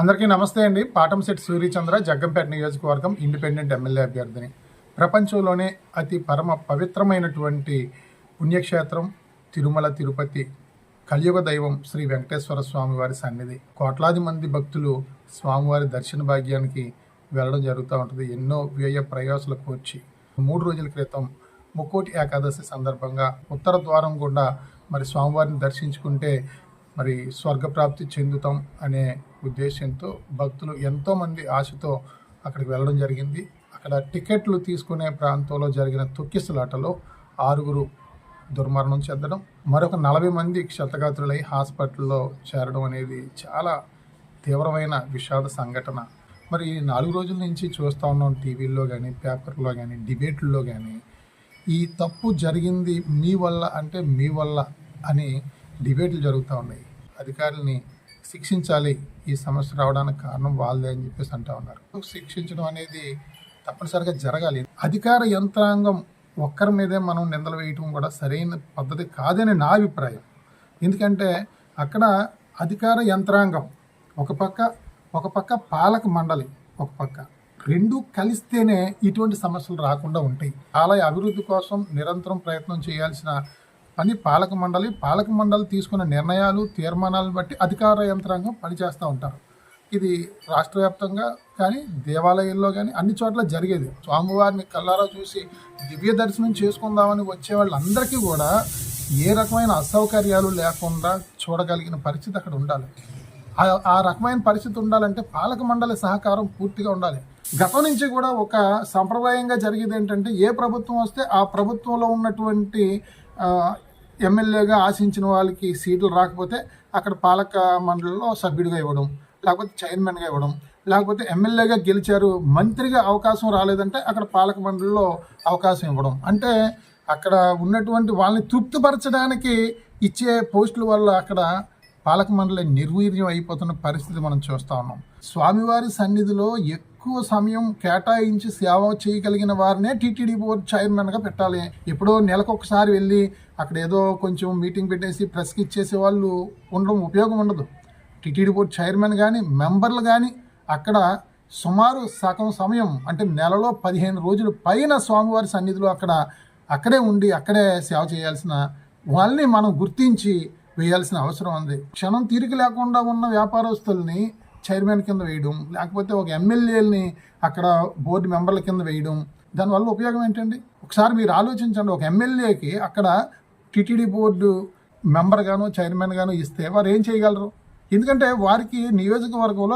అందరికీ నమస్తే అండి. పాటంశెట్టి సూర్యచంద్ర జగ్గంపేట నియోజకవర్గం ఇండిపెండెంట్ ఎమ్మెల్యే అభ్యర్థిని. ప్రపంచంలోనే అతి పరమ పవిత్రమైనటువంటి పుణ్యక్షేత్రం తిరుమల తిరుపతి కలియుగ దైవం శ్రీ వెంకటేశ్వర స్వామి వారి సన్నిధి. కోట్లాది మంది భక్తులు స్వామివారి దర్శన భాగ్యానికి వెళ్ళడం జరుగుతూ ఉంటుంది. ఎన్నో వ్యయ ప్రయాసాలకు వచ్చి మూడు రోజుల క్రితం ముక్కోటి ఏకాదశి సందర్భంగా ఉత్తర ద్వారం గుండా మరి స్వామివారిని దర్శించుకుంటే మరి స్వర్గప్రాప్తి చెందుతాం అనే ఉద్దేశంతో భక్తులు ఎంతోమంది ఆశతో అక్కడికి వెళ్ళడం జరిగింది. అక్కడ టికెట్లు తీసుకునే ప్రాంతంలో జరిగిన తొక్కిసలాటలో ఆరుగురు దుర్మరణం చెందడం మరొక నలభై మంది క్షతగాత్రులై హాస్పిటల్లో చేరడం అనేది చాలా తీవ్రమైన విషాద సంఘటన. మరి ఈ నాలుగు రోజుల నుంచి చూస్తూ ఉన్నాం టీవీల్లో కానీ పేపర్లో కానీ డిబేట్లలో కానీ ఈ తప్పు జరిగింది మీ వల్ల అంటే మీ వల్ల అని డిబేట్లు జరుగుతూ ఉన్నాయి. అధికారుల్ని శిక్షించాలి. ఈ సమస్య రావడానికి కారణం వాళ్ళే అని చెప్పేసి అంటా ఉన్నారు. శిక్షించడం అనేది తప్పనిసరిగా జరగాలి. అధికార యంత్రాంగం ఒక్కరి మీదే మనం నిందలు వేయటం కూడా సరైన పద్ధతి కాదని నా అభిప్రాయం. ఎందుకంటే అక్కడ అధికార యంత్రాంగం ఒక పక్క ఒక పక్క పాలక మండలి ఒక పక్క రెండు కలిస్తేనే ఇటువంటి సమస్యలు రాకుండా ఉంటాయి. ఆలయ అభివృద్ధి కోసం నిరంతరం ప్రయత్నం చేయాల్సిన పని పాలక మండలి పాలక మండలి తీసుకున్న నిర్ణయాలు తీర్మానాలను బట్టి అధికార యంత్రాంగం పనిచేస్తూ ఉంటారు. ఇది రాష్ట్ర వ్యాప్తంగా కానీ దేవాలయాల్లో కానీ అన్ని చోట్ల జరిగేది. స్వామివారిని కల్లారా చూసి దివ్య దర్శనం చేసుకుందామని వచ్చే వాళ్ళందరికీ కూడా ఏ రకమైన అసౌకర్యాలు లేకుండా చూడగలిగిన పరిస్థితి అక్కడ ఉండాలి. ఆ- ఆ రకమైన పరిస్థితి ఉండాలంటే పాలక మండలి సహకారం పూర్తిగా ఉండాలి. గతం నుంచి కూడా ఒక సంప్రదాయంగా జరిగేది ఏంటంటే ఏ ప్రభుత్వం వస్తే ఆ ప్రభుత్వంలో ఉన్నటువంటి ఎమ్మెల్యేగా ఆశించిన వాళ్ళకి సీట్లు రాకపోతే అక్కడ పాలక మండలిలో సభ్యుడిగా ఇవ్వడం లేకపోతే చైర్మన్గా ఇవ్వడం లేకపోతే ఎమ్మెల్యేగా గెలిచారు మంత్రిగా అవకాశం రాలేదంటే అక్కడ పాలక మండలిలో అవకాశం ఇవ్వడం. అంటే అక్కడ ఉన్నటువంటి వాళ్ళని తృప్తిపరచడానికి ఇచ్చే పోస్టుల వల్ల అక్కడ పాలక మండలి నిర్వీర్యం అయిపోతున్న పరిస్థితి మనం చూస్తా ఉన్నాం. స్వామివారి సన్నిధిలో ఎక్కువ సమయం కేటాయించి సేవ చేయగలిగిన వారినే టీటీడీ బోర్డు చైర్మన్గా పెట్టాలి. ఎప్పుడో నెలకొకసారి వెళ్ళి అక్కడ ఏదో కొంచెం మీటింగ్ పెట్టేసి ప్రెస్కి ఇచ్చేసే వాళ్ళు ఉండడం ఉపయోగం ఉండదు. టీటీడీ బోర్డు చైర్మన్ కానీ మెంబర్లు కానీ అక్కడ సుమారు సగం సమయం అంటే నెలలో పదిహేను రోజులు పైన స్వామివారి సన్నిధిలో అక్కడ అక్కడే ఉండి అక్కడే సేవ చేయాల్సిన వాళ్ళని మనం గుర్తించి వేయాల్సిన అవసరం ఉంది. క్షణం తీరిక లేకుండా ఉన్న వ్యాపారస్తుల్ని చైర్మన్ కింద వేయడం లేకపోతే ఒక ఎమ్మెల్యేలని అక్కడ బోర్డు మెంబర్ల కింద వేయడం దానివల్ల ఉపయోగం ఏంటండి? ఒకసారి మీరు ఆలోచించండి. ఒక ఎమ్మెల్యేకి అక్కడ టిటిడి బోర్డు మెంబర్ గాను చైర్మన్ గాను ఇస్తే వారు ఏం చేయగలరు? ఎందుకంటే వారికి నియోజకవర్గంలో